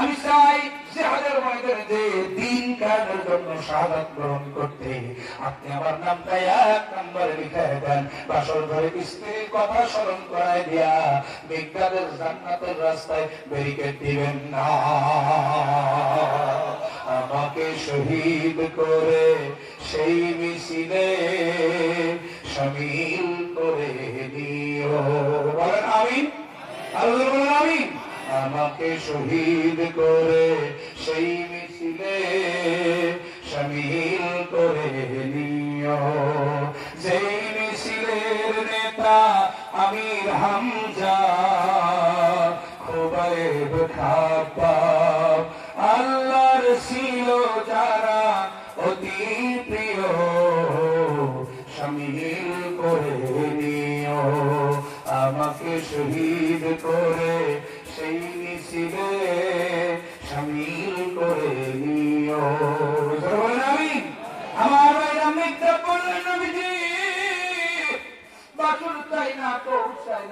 আমি চাই জেহাদের ময়দানে যে দিন কাজের জন্য শাহাদাত গ্রহণ করতে। আপনি আমার নামটা এক নম্বরে লিখে দেন। বাসর ঘরে স্ত্রীর কথা স্মরণ করায় দিয়া বিজ্ঞানের জান্নাতের রাস্তায় ব্যারিকেড দিবেন না। আমাকে শহীদ করে সেই মিছিলে সামিল করে দিও। বলেন আমিন। জোরে বলেন আমিন। আমাকে শহীদ করে, সেই মিছিলে সামিল করে নিও। যেই মিছিলের নেতা আমির হামজা খোবাইব খাপা আল্লাহর ছিল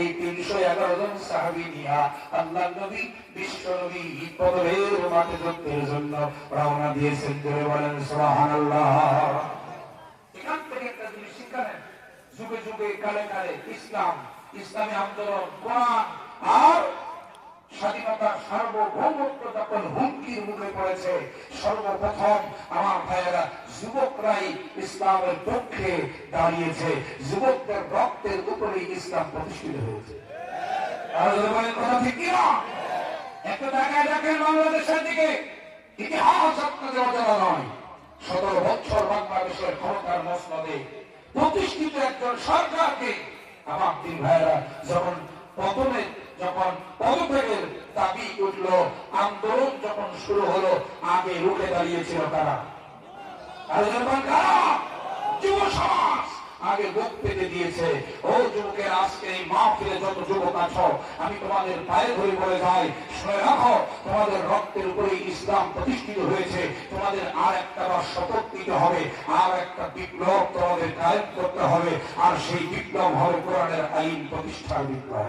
এই তিনশো এগারো জন সাহাবি নিয়া আল্লাহ নবী, বিশ্ব নবী মাঠে যুদ্ধের জন্য রওনা দিয়েছেন। ধরে বলেন সোহান এখান থেকে একটা জিনিস শিক্ষা যুগে যুগে কালে কালে ইসলাম, ইসলামী আন্দোলন, কোরআন, আর স্বাধীনতার সার্বভৌমত্ব যখন হুমকির মুখে পড়েছে সর্বপ্রথম আমার ভাইয়েরা যুবকরাই ইসলামের পক্ষে দাঁড়িয়েছে। যুবকদের রক্তের উপরেই ইসলাম প্রতিষ্ঠিত হয়েছে। একজন সরকারকে যখন যখন পদত্যাগের দাবি উঠল। আন্দোলন যখন শুরু হলো, আগে রুখে দাঁড়িয়েছিল তারা। যুব সমাজ। আগে বুক পেতে দিয়েছে। ও যুবকের, আজকে এই মাহফিলে যত যুবক আছো, আমি তোমাদের পায়ে ধরে বলে যাই, শুনে রাখো, তোমাদের রক্তের উপরে ইসলাম প্রতিষ্ঠিত হয়েছে। তোমাদের আর একটা বার শপথ নিতে হবে, আর একটা বিপ্লব তোমাদের কায়েম করতে হবে, আর সেই বিপ্লব হবে কোরআনের আইন প্রতিষ্ঠার বিপ্লব।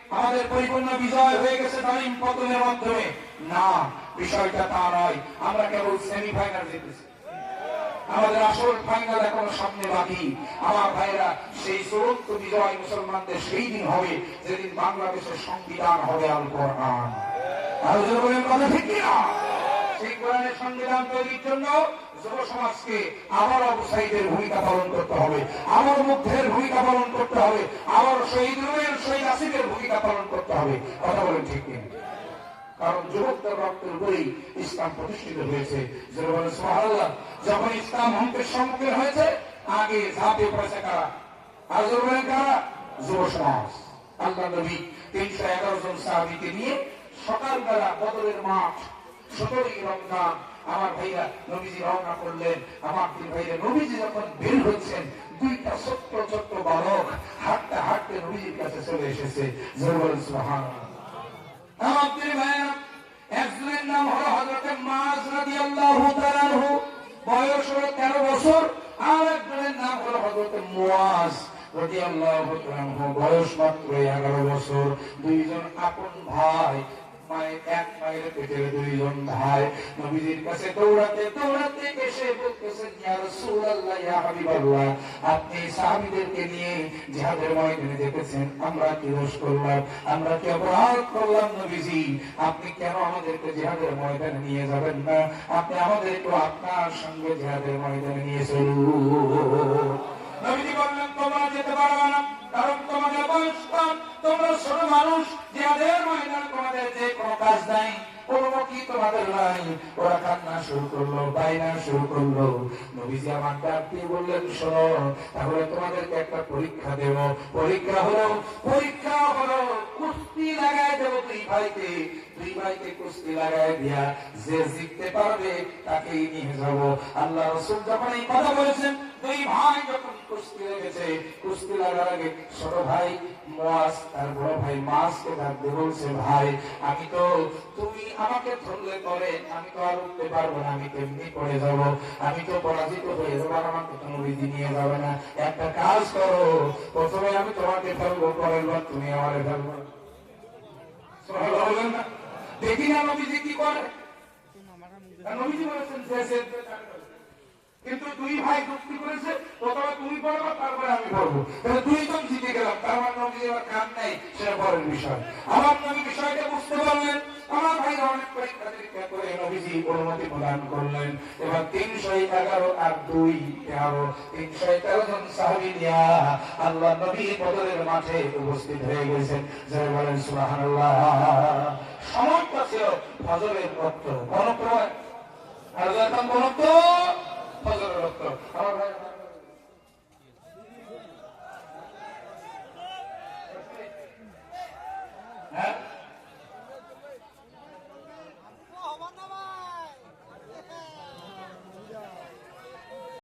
আমাদের পরিপূর্ণ বিজয় হয়ে গেছে তালিম পতনের মাধ্যমে। না, বিষয়টা তা নয়। আমরা কেবল সেমিফাইনাল জিতেছি আমাদের আসল ফাইনাল এখনও সামনে বাকি। আমার ভাইরা সেই চূড়ান্ত বিজয় মুসলমানদের সেই দিন হবে যেদিন বাংলাদেশের সংবিধান হবে আল কোরআন কথা ঠিক কিনা? সেই কোরআনের সংবিধান তৈরির জন্য যুব সমাজকে আবার অবসায়ীদের ভূমিকা পালন করতে হবে। আবার মুগ্ধের ভূমিকা পালন করতে হবে। আবার শহীদ রুমের শহীদ আসিফের ভূমিকা পালন করতে হবে। কথা বলেন ঠিক কিনা? কারণ যুবকদের রক্তের উপরেই ইসলাম প্রতিষ্ঠিত হয়েছে। যখন ইসলাম হুমকের সম্মুখীন হয়েছে, আগে ঝাঁপে পড়েছে কারা? আর কারা? যুব সমাজ আল্লাহ নবী তিনশো এগারো জন সাহাবিকে নিয়ে সকালবেলা বদরের মাঠ, সতেরোই রমজান আমার ভাইরা নবীজি রওনা করলেন। আমার ভাইরা নবীজি যখন বের হচ্ছেন দুইটা ছোট্ট ছোট্ট বালক হাঁটতে হাঁটতে নবীজির কাছে চলে এসেছে। আমার একজনের নাম হলো মাআজ রাদিয়াল্লাহু তাআলা আনহু, বয়স হলো তেরো বছর। আর একজনের নাম হলো হযরতে মুয়াজ বয়স মাত্র এগারো বছর। দুইজন আপন ভাই। মায়ের এক পেটের দুইজন ভাই। নবীজির কাছে দৌড়াতে দৌড়াতে এসে বলতেছেন আপনি নিয়ে ময়দানে যেতেছেন, আমরা কি দোষ করলাম? আমরা কি অপরাধ করলাম নবীজি? আপনি কেন আমাদেরকে জিহাদের ময়দানে নিয়ে যাবেন না? আপনি আমাদেরকে আপনার সঙ্গে জিহাদের ময়দানে নিয়ে চলুন। নবীজি বললেন, তোমরা যেতে পারবে না, কারণ তোমাদের বয়স তোমরা ছোট মানুষ যাদের ময়দান তোমাদের যে কোনো কাজ নাই অনুমতি তোমাদের বললেন, শোনো, তাহলে তোমাদেরকে একটা পরীক্ষা দেব। পরীক্ষা হলো পরীক্ষা হলো, কুস্তি লাগাই দেবো দুই ভাইকে। আমি তো, তুমি আমাকে ধরলে করে আমি তো আর উঠতে পারব না, আমি তেমনি পড়ে যাব। আমি তো পরাজিত হয়ে যাব, আর আমাকে কোনো বিধি নিয়ে যাবে না। একটা কাজ করো, প্রথমে আমি তোমাকে ফেলব পরের তুমি আমার ফেলব না? দেখি না নবীজি কি করে? নবীজি বলেছেন কিন্তু দুই ভাই যুক্তি করেছে, প্রথমে তুমি পড়ব তারপরে আমি পড়ব। তাহলে দুইজন জিতে গেলাম, তার মানে নবী এবার কাম নেই, সেটা পরের বিষয়। আমার নবী বিষয়টা বুঝতে পারলেন। আমার ভাই অনেক পরীক্ষা নিরীক্ষা করে নবীজি অনুমতি প্রদান করলেন। এবার তিনশো এগারো আর দুই তেরো, তিনশো এগারো জন সাহাবি নিয়া আল্লাহ নবী বদরের মাঠে উপস্থিত হয়ে গেছেন। যারা বলেন, সুবহানাল্লাহ। সময়টা ছিল ফজরের রক্ত। গণপ্রয় আর যখন গণপ্র ফজরের রক্ত। আমার ভাই